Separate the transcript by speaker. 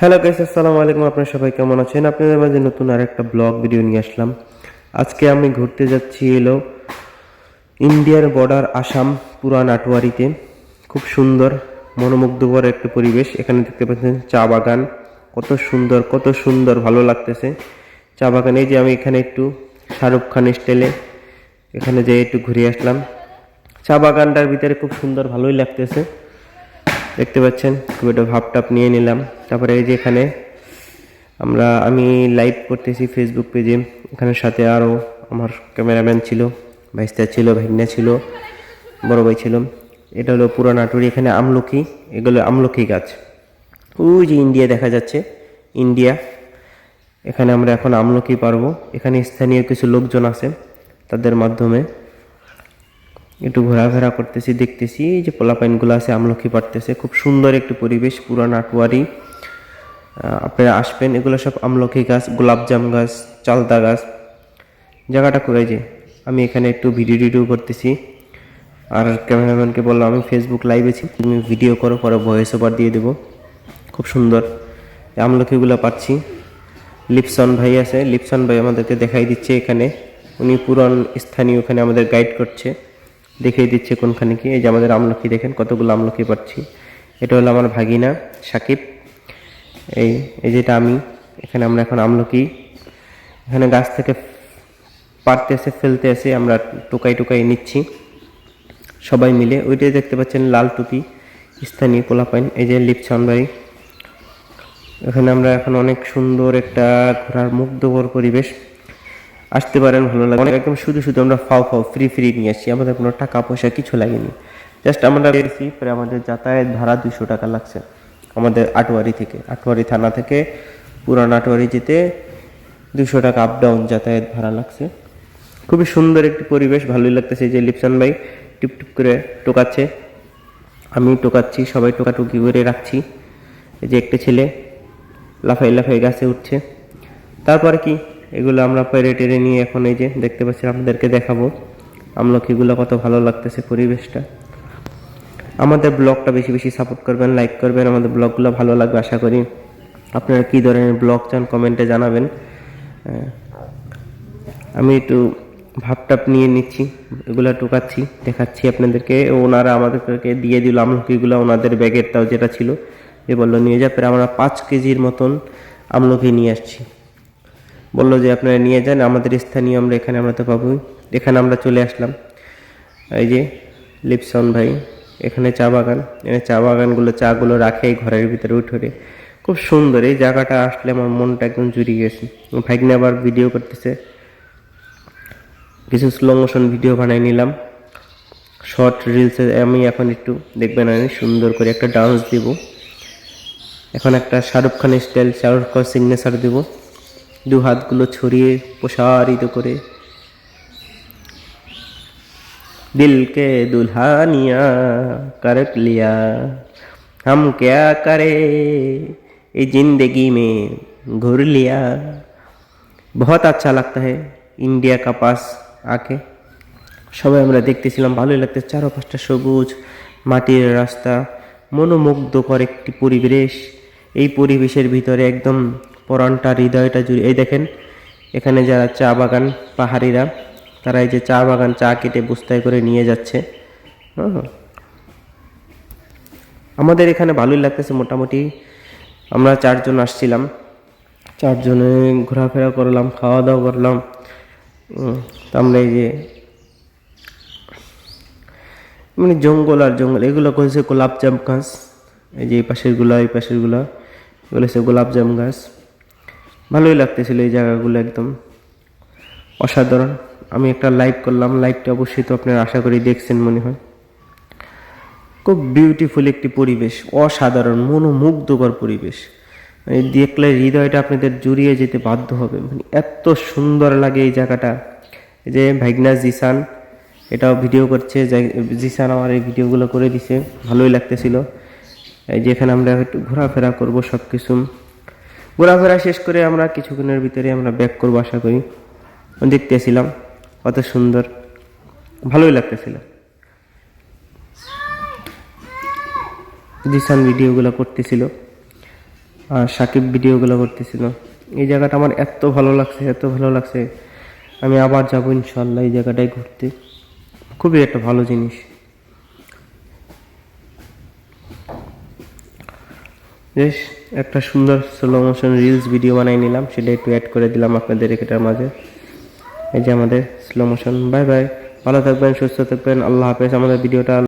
Speaker 1: Hello guys আসসালামু আলাইকুম। আপনারা সবাই কেমন আছেন? আপনাদের মাঝে নতুন আর একটা ব্লগ ভিডিও নিয়ে আসলাম। আজকে আমি ঘুরতে যাচ্ছি এলো ইন্ডিয়ার বর্ডার আসাম, পুরান আটোয়ারিতে। খুব সুন্দর, মনোমুগ্ধকর একটা পরিবেশ। এখানে দেখতে পাচ্ছেন চা বাগান। কত সুন্দর কত সুন্দর, ভালো লাগতেছে। চা বাগানে যে আমি এখানে একটু শাহরুখ খান স্টাইলে এখানে যেয়ে একটু ঘুরে আসলাম। চা বাগানটার ভিতরে খুব সুন্দর, ভালোই লাগতেছে। দেখতে পাচ্ছেন, খুব একটা ভাব টাপ নিয়ে নিলাম। তারপরে এই যে এখানে আমরা আমি লাইভ করতেছি ফেসবুক পেজে এখানে সাথে আরও আমার ক্যামেরাম্যান ছিল ভাইস্তা ছিল ভাইনা ছিল বড় ভাই ছিল। এটা হলো পুরান আটুরি এখানে আমলকি এগুলো আমলকি গাছ। ওই যে ইন্ডিয়া দেখা যাচ্ছে ইন্ডিয়া এখানে আমরা এখন আমলকি পারব। এখানে স্থানীয় কিছু লোকজন আছে তাদের মাধ্যমে। একটু ঘোরাফেরা করতেছি দেখতেছি এই যে পোলাপাইনগুলো আছে আমলকি পারতেছে। খুব সুন্দর একটি পরিবেশ পুরান আটোয়ারি আহ, আপনারা আসবেন, এগুলো সব আমলকি গাছ, গোলাপজাম গাছ চালতা গাছ। জায়গাটা করে যে, আমি এখানে একটু ভিডিও টিডিও করতেছি। আর ক্যামেরাম্যানকে বললাম, আমি ফেসবুক লাইভে তুমি ভিডিও করো, পরে ভয়েস ওভার দিয়ে দেবো। খুব সুন্দর। আমলকিগুলো পাচ্ছি। লিপসন ভাই আছে, লিপসন ভাই আমাদেরকে দেখাই দিচ্ছে এখানে। উনি পুরান স্থানীয়, ওখানে আমাদের গাইড করছে। দেখিয়ে দিচ্ছে কোনখানে কি। এই যে আমাদের আমলকি, দেখেন কতগুলো আমলকি পাচ্ছি। এটা হলো আমার ভাগিনা, সাকিব। এই এই যেটা আমি, এখানে আমরা এখন আমলকি এখানে গাছ থেকে পারতে এসে ফেলতে এসে আমরা টোকাই টোকাই নিচ্ছি। সবাই মিলে, ওইটাই দেখতে পাচ্ছেন, লাল টুপি, স্থানীয় পোলাপাইন, এই যে লিপসন ভাই এখানে আমরা এখন অনেক সুন্দর একটা ঘোরার মুগ্ধকর পরিবেশ। আসতে পারেন, ভালো লাগে অনেক একদম শুধু শুধু আমরা ফাও ফাও, ফ্রি ফ্রি নিয়ে আসছি। আমাদের কোনো টাকা পয়সা, কিছু লাগেনি। জাস্ট আমরা বেরিয়েছি পরে আমাদের যাতায়াত ভাড়া দুশো টাকা লাগছে। আমাদের আটোয়ারি থেকে। আটোয়ারি থানা থেকে পুরান আটোয়ারি যেতে দুশো টাকা আপ ডাউন যাতায়াত ভাড়া লাগছে। খুবই সুন্দর একটি পরিবেশ, ভালোই লাগতেছে যে লিপসান ভাই টুপ টুপ করে টোকাচ্ছে। আমি টোকাচ্ছি, সবাই টোকাটুকি করে রাখছি। এই যে একটা ছেলে লাফাই লাফাই গাছে উঠছে। তারপরে কি? এগুলো আমরা পেরে টেরে নিয়ে এখন এই যে দেখতে পাচ্ছি আপনাদেরকে দেখাবো। আমলকিগুলো কত ভালো লাগতেছে পরিবেশটা। আমাদের ব্লগটা বেশি বেশি সাপোর্ট করবেন লাইক করবেন, আমাদের ব্লগগুলো ভালো লাগবে, আশা করি। আপনারা কী ধরনের ব্লগ চান কমেন্টে জানাবেন। আমি একটু ভাবটাপ নিয়ে নিচ্ছি, এগুলো টুকাচ্ছি, দেখাচ্ছি আপনাদেরকে। ওনারা আমাদেরকে দিয়ে দিল, আমলকিগুলো ওনাদের ব্যাগেরটাও যেটা ছিল, এ বলল, নিয়ে যা। পরে আমরা পাঁচ কেজির মতন আমলকি নিয়ে আসছি। বলল যে, আপনারা নিয়ে যান, আমাদের স্থানীয় আমরা এখানে আমরা তো পাবোই। এখানে আমরা চলে আসলাম। এই যে, লিপসন ভাই। এখানে চা বাগান। এখানে চা বাগানগুলো, চাগুলো রাখে এই ঘরের ভিতরে উঠোরে খুব সুন্দর, এই জায়গাটা আসলে আমার মনটা একদম জুড়িয়ে গেছে। ভাইগনে আবার ভিডিও করতেছে। কিছু স্লো মোশন ভিডিও বানাই নিলাম। শর্ট রিলসে আমি এখন একটু দেখবেন আমি সুন্দর করে একটা ডান্স দিব। এখন একটা শাহরুখ খান স্টাইল শাহরুখ খান সিগনেচার দেব। দু হাতগুলো ছড়িয়ে প্রসারিত করে दिल के दुल्हनिया कर लिया हम क्या करे ये जिंदगी में घुर लिया बहुत अच्छा लगता है इंडिया का पास आके সবাই আমরা দেখতেছিলাম ভালোই লাগতে চারো পাঁচটা সবুজ মাটির রাস্তা মনোমুগ্ধকর একটি পরিবেশ এই পরিবেশের ভিতরে একদম পরানটা হৃদয়টা জুড়ে এই দেখেন এখানে যারা চা বাগান পাহাড়িরা তারা এই যে চা বাগান, চা কেটে বস্তায় করে নিয়ে যাচ্ছে। আমাদের এখানে ভালোই লাগতেছে মোটামুটি। আমরা চারজন আসছিলাম। চারজনে ঘোরাফেরা করলাম খাওয়া দাওয়া করলাম আমরা এই যে মানে জঙ্গল আর জঙ্গল, এগুলো করেছে গোলাপজাম গাছ। এই যে এই পাশেরগুলা এই পাশেরগুলা এগুলো হচ্ছে গোলাপজাম গাছ। ভালোই লাগতেছিল এই জায়গাগুলো একদম। অসাধারণ। আমি একটা লাইভ করলাম লাইভটা অবশ্যই তো আপনারা আশা করি দেখছেন মনে হয়। খুব বিউটিফুল একটি পরিবেশ, অসাধারণ, মনোমুগ্ধকর পরিবেশ। মানে দেখলে হৃদয়টা আপনাদের জুড়িয়ে যেতে বাধ্য হবে। মানে এত সুন্দর লাগে এই জায়গাটা। যে ভাইগনা জিসান, এটাও ভিডিও করছে জিসান আমার এই ভিডিওগুলো করে দিছে, ভালোই লাগতেছিল। এই যে এখানে আমরা একটু ঘোরাফেরা করব সব কিছু ঘোরাফেরা শেষ করে আমরা কিছুক্ষণের ভিতরে আমরা ব্যাক করব আশা করি। দেখতেছিলাম। কত সুন্দর। ভালোই লাগতেছিল। জিসান ভিডিওগুলো করতেছিল, আর সাকিব ভিডিওগুলো করতেছিল। এই জায়গাটা আমার এত ভালো লাগছে, এত ভালো লাগছে। আমি আবার যাব ইনশাল্লাহ এই জায়গাটায় ঘুরতে। খুবই একটা ভালো জিনিস। বেশ, একটা সুন্দর স্লো মোশন রিলস ভিডিও বানাই নিলাম, সেটা একটু অ্যাড করে দিলাম আপনাদের এটার মাঝে। এই যে আমাদের স্লো মোশন বাই বাই ভালো থাকবেন, সুস্থ থাকবেন। আল্লাহ হাফেজ। আমাদের ভিডিওটা